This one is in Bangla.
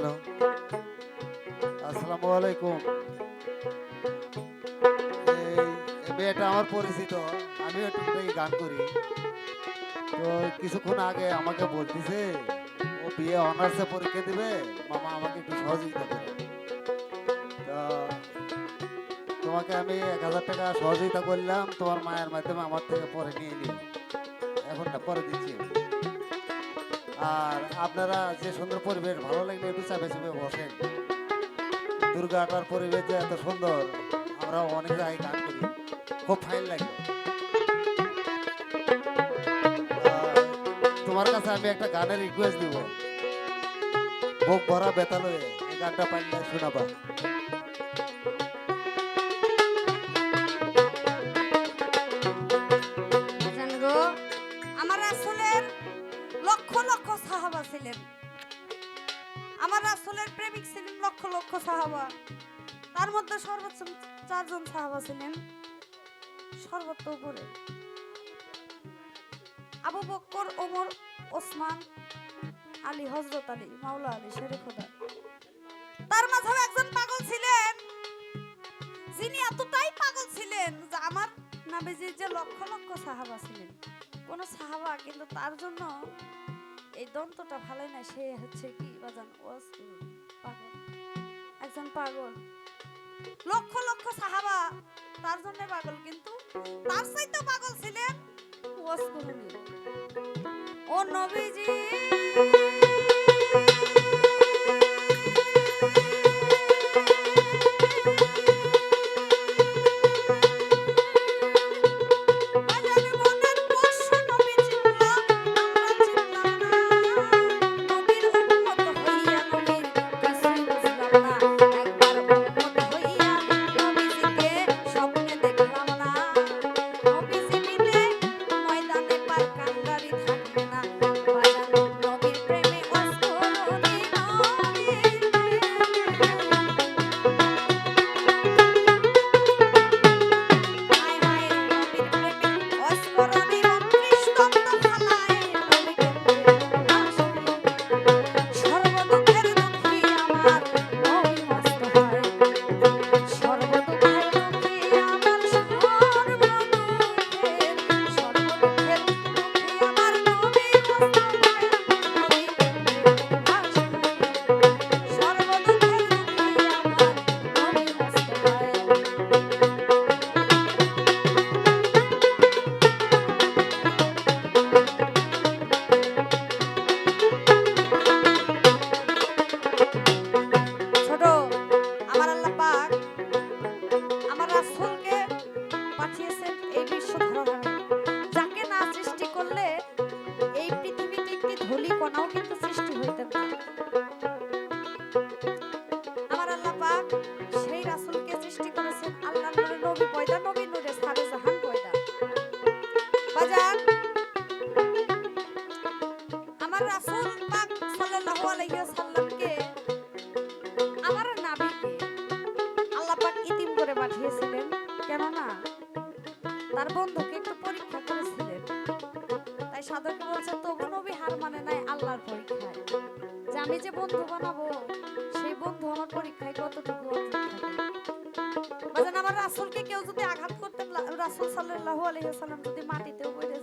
হ্যালো। আসসালামু আলাইকুম। মেয়েটা আমার পরিচিত। আমিও টুকটাক গান করি। তো কিছুক্ষণ আগে আমাকে বলতেছে, ও বিয়ে অনার্সে পরীক্ষা দিবে, মামা আমাকে একটু সহযোগিতা করে তোমাকে আমি এক হাজার টাকা সহযোগিতা করলাম, তোমার মায়ের মাধ্যমে আমার থেকে পরে নিয়ে নিও এখনটা পরে দিচ্ছি। আর আপনারা যে সুন্দর পরিবেশ, ভালো লাগলে একটু চাপে চাপে বসেন। দুর্গাটার পরিবেশ যে এত সুন্দর আমরা অনেক জায়গায় গান করি। খুব ফাইন লাগে। তোমার কাছে আমি একটা গানের রিকোয়েস্ট দিব। বুক ভরা বেতালয়ে এই গানটা পাইলে শোনাবা। লক্ষ সাহাবা। তার মধ্যে সর্বোচ্চ চারজন সাহাবা ছিলেন। সর্বোচ্চ উপরে। আবু বক্কর ওমর ওসমান আলী হজরত আলী মাওলা আলী শেরে তার মাঝেও একজন পাগল ছিলেন। যিনি এতটাই পাগল ছিলেন যে আমার নাবিজির যে লক্ষ লক্ষ সাহাবা ছিলেন। কোন সাহাবা কিন্তু তার জন্য এই দন্তটা ভালো না সে হচ্ছে কি বাজান করুন, পাগল। একজন পাগল। লক্ষ লক্ষ সাহাবা তার জন্য পাগল, কিন্তু তার সাথে পাগল ছিলেন ও নবীজি! বানাবো। সেই বন্ধু আমার পরীক্ষায় কতটুকু আমার রাসুলকে কেউ যদি আঘাত করতেন রাসুল সাল্লাহ আলহিহাসাল্লাম যদি মাটিতে বলে